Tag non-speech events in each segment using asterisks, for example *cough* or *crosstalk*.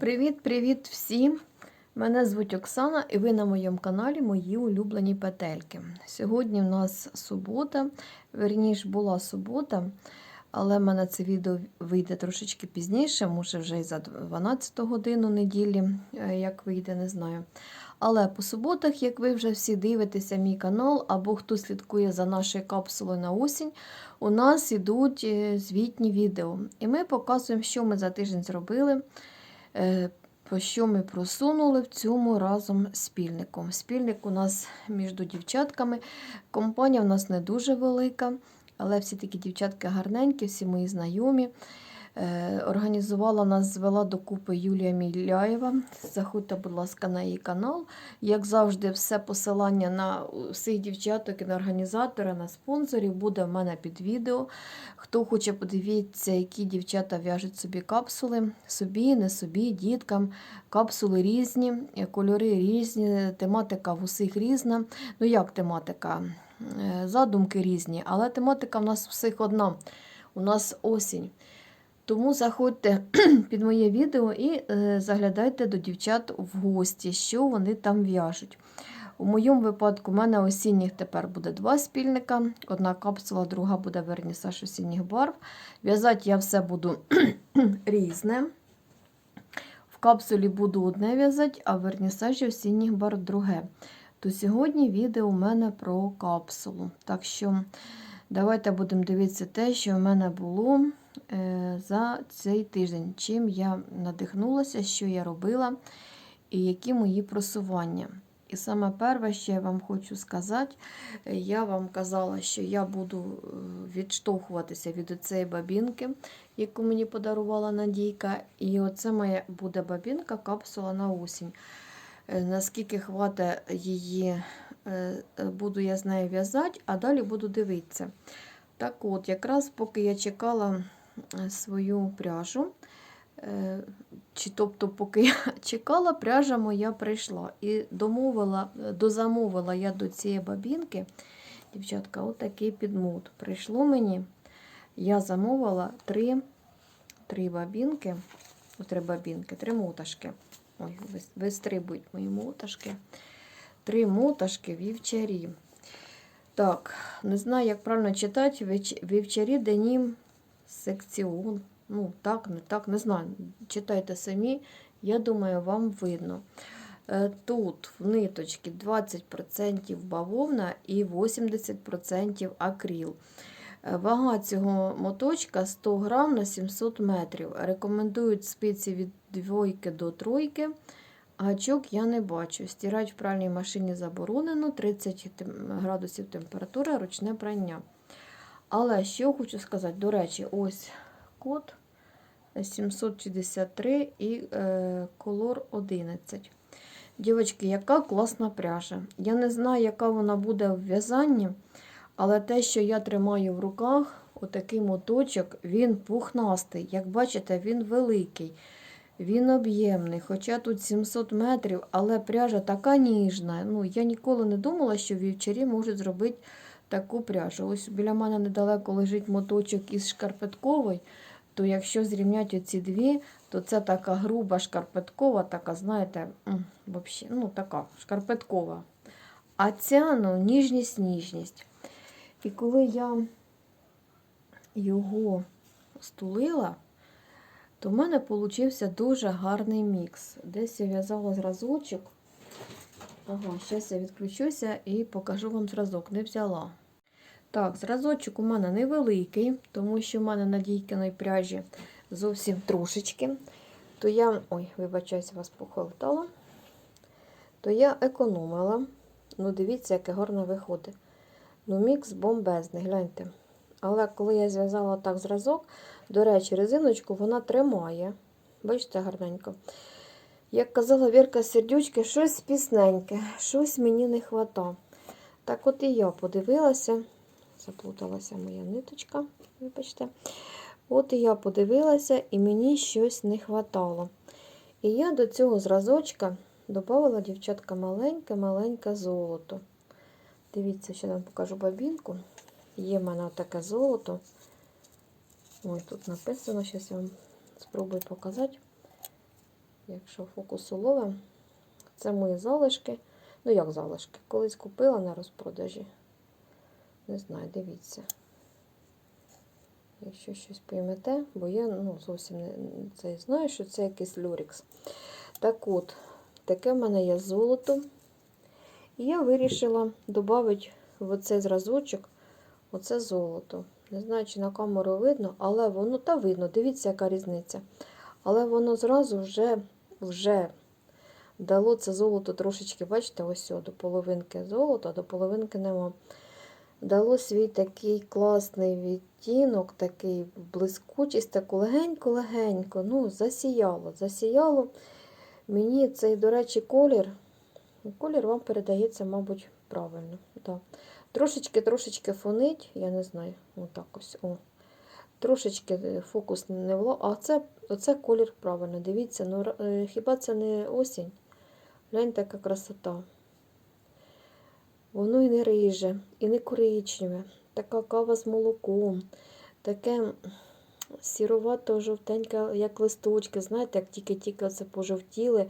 Привіт-привіт всім! Мене звуть Оксана і ви на моєму каналі Мої улюблені петельки. Сьогодні в нас субота, верніш була субота, але в мене це відео вийде трошечки пізніше, може вже і за 12 годину неділі, е, як вийде, не знаю. Але по суботах, як ви вже всі дивитеся мій канал, або хто слідкує за нашою капсулою на осінь, у нас ідуть е, звітні відео. І ми показуємо, що ми за тиждень зробили. Е, по що ми просунули в цьому разом спільником. Спільник у нас між дівчатками. Компанія у нас не дуже велика, але всі такі дівчатки гарненькі, всі мої знайомі. Е, Організувала нас, звела докупи Юлія Міляєва. Заходьте, будь ласка, на її канал. Як завжди, все посилання на всіх дівчаток і на організатора, на спонсорів буде в мене під відео. Хто хоче подивитися, які дівчата в'яжуть собі капсули, собі, не собі, діткам. Капсули різні, кольори різні, тематика в усіх різна. Ну, як тематика? Е, Задумки різні, але тематика в нас всіх одна. У нас осінь. Тому заходьте *clears throat* під моє відео і е, заглядайте до дівчат в гості, що вони там в'яжуть. У моєму випадку, у мене осінніх тепер буде два спільника. Одна капсула, друга буде вернісаж осінніх барв. В'язати я все буду *clears throat* різне. В капсулі буду одне в'язати, а в вернісажі осінніх барв друге. То сьогодні відео у мене про капсулу. Так що давайте будемо дивитися те, що в мене було за цей тиждень. Чим я надихнулася, що я робила і які мої просування. І саме перше, що я вам хочу сказати, е, я вам казала, що я буду е, відштовхуватися від цієї бабінки, яку мені подарувала Надійка. І оце моя буде бабінка, капсула на осінь. Е, Наскільки хватить її, буду я з нею в'язати, а далі буду дивитися. Так от, якраз поки я чекала свою пряжу, чи тобто, поки я *laughs* чекала, пряжа моя прийшла. І домовила, дозамовила я до цієї бабінки, дівчатка, отакий підмут. Прийшло мені, я замовила три, три бабінки, три бабінки, три моташки. Ой, вистрибують мої моташки. Три моташки вівчарі. Так, не знаю, як правильно читати, вівчарі денім секціон. Ну, так, не так, не знаю. Читайте самі, я думаю, вам видно. Е, тут в ниточці 20% бавовна і 80% акріл. Е, вага цього моточка 100 грам на 700 метрів. Рекомендують спиці від двойки до тройки. Гачок я не бачу. Стирати в пральній машині заборонено, 30 градусів температура, ручне прання. Але що хочу сказати, до речі, ось код 763 і е, колор 11. Дівчатки, яка класна пряжа. Я не знаю, яка вона буде в в'язанні, але те, що я тримаю в руках, отакий моточок, він пухнастий. Як бачите, він великий, він об'ємний. Хоча тут 700 метрів, але пряжа така ніжна. Ну, Я ніколи не думала, що вівчарі можуть зробити таку пряжу. Ось біля мене недалеко лежить моточок із шкарпетковий то якщо зрівняти оці дві, то це така груба шкарпеткова, така, знаєте, вообще, ну така шкарпеткова. А ця ну, ніжність, ніжність. І коли я його стулила, то в мене получився дуже гарний мікс. Десь я в'язала зразочок. Ага, зараз я відключуся і покажу вам зразок. Не взяла. Так, зразочок у мене невеликий, тому що в мене на дійкиної пряжі зовсім трошечки. То я, ой, вибачаюся, вас похолотала. То я економила. Ну, дивіться, яке гарно виходить. Ну, мікс бомбезний, гляньте. Але коли я зв'язала так зразок, до речі, резиночку вона тримає. Бачите, гарненько. Як казала Вірка Сердючки, щось пісненьке, щось мені не вистачає. Так от і я подивилася заплуталася моя ниточка, вибачте. От я подивилася, і мені щось не хватало. І я до цього зразочка додала, дівчатка, маленьке-маленьке золото. Дивіться, ще вам покажу бабінку. Є в мене таке золото. Ой, тут написано, зараз я вам спробую показати. якщо фокус уловим. Це мої залишки. Ну, як залишки? Колись купила на розпродажі. Не знаю, дивіться. Якщо щось поймете, бо я ну, зовсім не це знаю, що це якийсь люрікс. Так от, таке в мене є золото. І я вирішила додати в оцей зразочок оце золото. Не знаю, чи на камеру видно, але воно та видно, дивіться, яка різниця. Але воно зразу вже вже дало це золото трошечки, бачите, ось до половинки золота, до половинки нема. Дало свій такий класний відтінок, такий блискучість, таку легенько-легенько. Ну, засіяло, засіяло. Мені цей, до речі, колір. Колір вам передається, мабуть, правильно. Трошечки-трошечки фонить, я не знаю, отак ось. О. Трошечки фокус не вло. А це, оце колір правильно. Дивіться, ну е, хіба це не осінь? Гляньте, яка красота. Воно і не риже, і не коричневе. Така кава з молоком, таке сіровато жовтеньке, як листочки. Знаєте, як тільки-тільки це пожовтіли,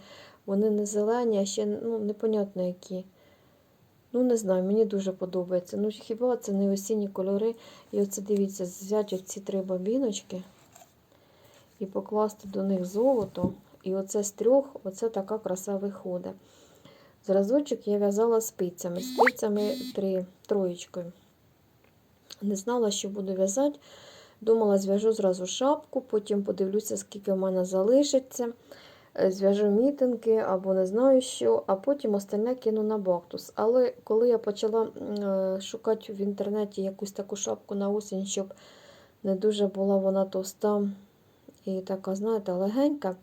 вони не зелені, а ще ну, непонятно які. Ну, не знаю, мені дуже подобається. Ну, хіба це не осінні кольори? І оце дивіться, взяти ці три бабіночки і покласти до них золото. І оце з трьох, оце така краса виходить. Зразочок я в'язала спицями. Спицями три, троєчкою. Не знала, що буду в'язати. Думала, зв'яжу зразу шапку, потім подивлюся, скільки в мене залишиться. Зв'яжу мітинги або не знаю що, а потім остальне кину на бактус. Але коли я почала е, шукати в інтернеті якусь таку шапку на осінь, щоб не дуже була вона товста і така, знаєте, легенька,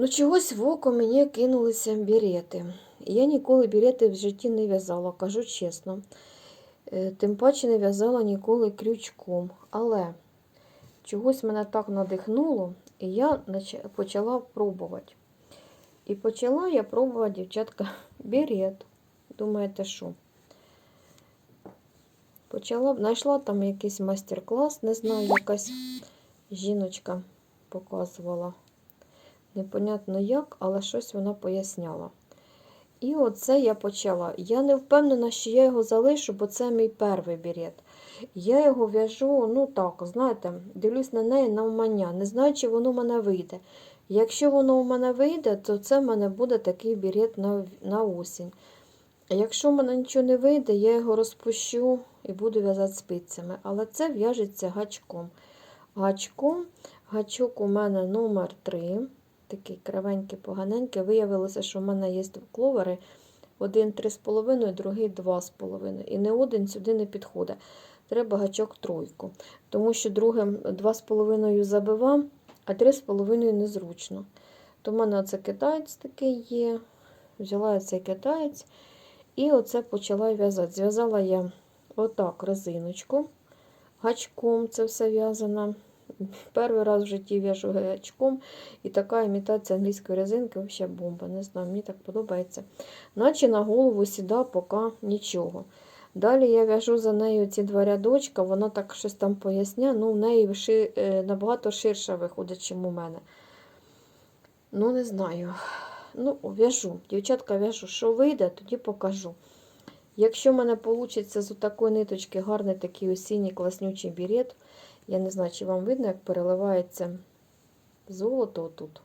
ну чогось в око мені кинулися берети. Я ніколи берети в житті не в'язала, кажу чесно. Е, Тим паче не в'язала ніколи крючком. Але чогось мене так надихнуло, і я почала пробувати. І почала я пробувати, дівчатка, *laughs* берет. Думаєте, що? Почала, знайшла там якийсь майстер-клас, не знаю, якась жіночка показувала. Непонятно як, але щось вона поясняла. І оце я почала. Я не впевнена, що я його залишу, бо це мій перший берет. Я його в'яжу, ну так, знаєте, дивлюсь на неї навмання. Не знаю, чи воно в мене вийде. Якщо воно у мене вийде, то це в мене буде такий берет на, на осінь. Якщо в мене нічого не вийде, я його розпущу і буду в'язати спицями. Але це в'яжеться гачком. Гачком, гачок у мене номер 3 такий кривенький, поганенький. Виявилося, що в мене є кловери. Один 3,5, другий 2,5. І не один сюди не підходить. Треба гачок тройку. Тому що другим 2,5 забивав, а 3,5 незручно. То в мене оце китаєць такий є. Взяла цей китаєць і оце почала в'язати. Зв'язала я отак резиночку. Гачком це все в'язано. Перший раз в житті в'яжу гачком. І така імітація англійської резинки взагалі бомба. Не знаю, мені так подобається. Наче на голову сіда поки нічого. Далі я в'яжу за нею ці два рядочка, вона так щось там поясняє. Ну, в неї ши... набагато ширша виходить, ніж у мене. Ну, не знаю. Ну, в'яжу. Дівчатка в'яжу, що вийде, тоді покажу. Якщо в мене вийде з такої ниточки гарний такий осінній класнючий берет, я не знаю, чи вам видно, як переливається золото отут.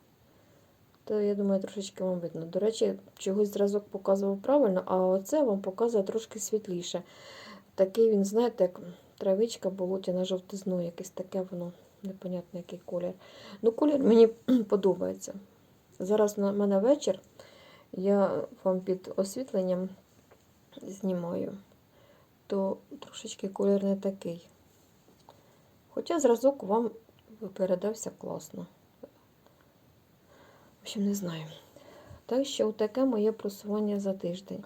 То, я думаю, трошечки вам видно. До речі, чогось зразок показував правильно, а оце вам показує трошки світліше. Такий він, знаєте, як травичка болотяна жовтизну, якесь таке воно, непонятно, який колір. Ну, колір мені *clears throat* подобається. Зараз на мене вечір, я вам під освітленням знімаю, то трошечки колір не такий. Хоча зразок вам передався класно. В общем, не знаю. Так що таке моє просування за тиждень.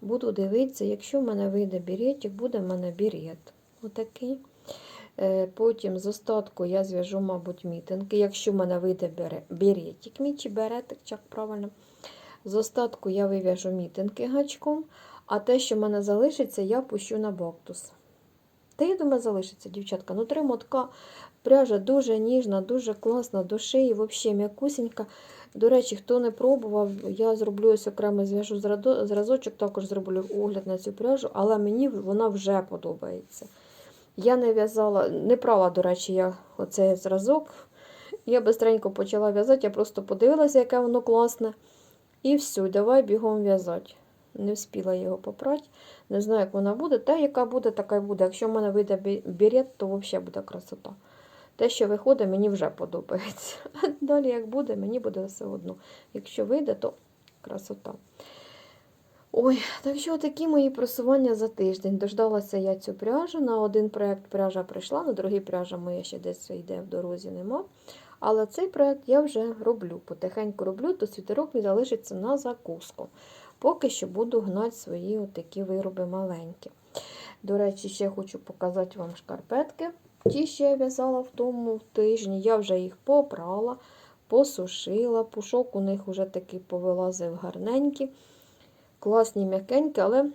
Буду дивитися, якщо в мене вийде беретик, буде в мене берет. Отакий. Е, Потім з остатку я зв'яжу, мабуть, мітинги. Якщо в мене вийде беретик, мій чи беретик, як правильно. З остатку я вив'яжу мітинги гачком, а те, що в мене залишиться, я пущу на бактус. Та я думаю, залишиться, дівчатка. Ну, три мотка. Пряжа дуже ніжна, дуже класна, до шиї, взагалі м'якусенька. До речі, хто не пробував, я зроблю ось окремо зв'яжу зразочок, також зроблю огляд на цю пряжу, але мені вона вже подобається. Я не в'язала, не прала, до речі, я оцей зразок. Я бистренько почала в'язати, я просто подивилася, яке воно класне. І все, давай бігом в'язати. Не встигла його попрати. Не знаю, як вона буде. Та, яка буде, така й буде. Якщо в мене вийде берет, то взагалі буде красота. Те, що виходить, мені вже подобається. *laughs* Далі, як буде, мені буде все одно. Якщо вийде, то красота. Ой, так що такі мої просування за тиждень. Дождалася я цю пряжу. На один проєкт пряжа прийшла, на другий пряжа моя ще десь йде в дорозі, нема. Але цей проєкт я вже роблю. Потихеньку роблю, то світерок мій залишиться на закуску. Поки що буду гнати свої отакі вироби маленькі. До речі, ще хочу показати вам шкарпетки. Ті, що я в'язала в тому тижні, я вже їх попрала, посушила. Пушок у них вже такий повилазив гарненький. Класні м'якенькі, але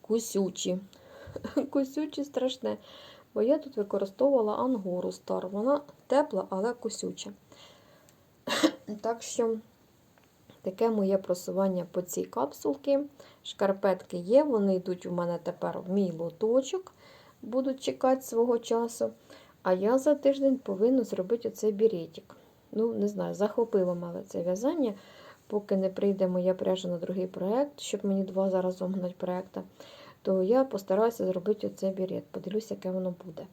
кусючі. *laughs* Кусючі страшне. Бо я тут використовувала ангору стару. Вона тепла, але кусюча. *coughs* Так що таке моє просування по цій капсулці. Шкарпетки є, вони йдуть у мене тепер в мій лоточок, будуть чекати свого часу. А я за тиждень повинна зробити оцей біретик. Ну, не знаю, захопило мене це в'язання, поки не прийде моя пряжа на другий проєкт, щоб мені два заразом гнати проєкта, то я постараюся зробити оцей бірет. Подивлюся, яке воно буде.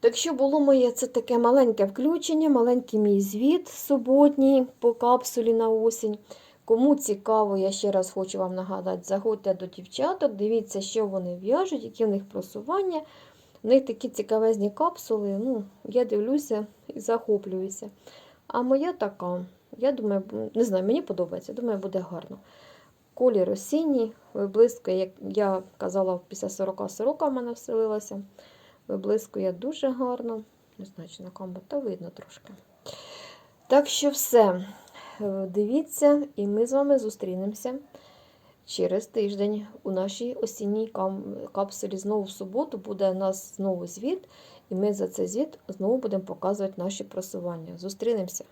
Так що було моє це таке маленьке включення, маленький мій звіт суботній по капсулі на осінь. Кому цікаво, я ще раз хочу вам нагадати, заходьте до дівчаток, дивіться, що вони в'яжуть, які в них просування. В них такі цікавезні капсули. Ну, я дивлюся і захоплююся. А моя така, я думаю, не знаю, мені подобається, думаю, буде гарно. Колір осінній, виблискує, як я казала, після 40 сорока в мене вселилася. Виблискує дуже гарно. Не знаю, чи на камеру, та видно трошки. Так що все. Е, Дивіться, і ми з вами зустрінемося через тиждень у нашій осінній капсулі. Знову в суботу буде у нас знову звіт, і ми за цей звіт знову будемо показувати наші просування. Зустрінемося.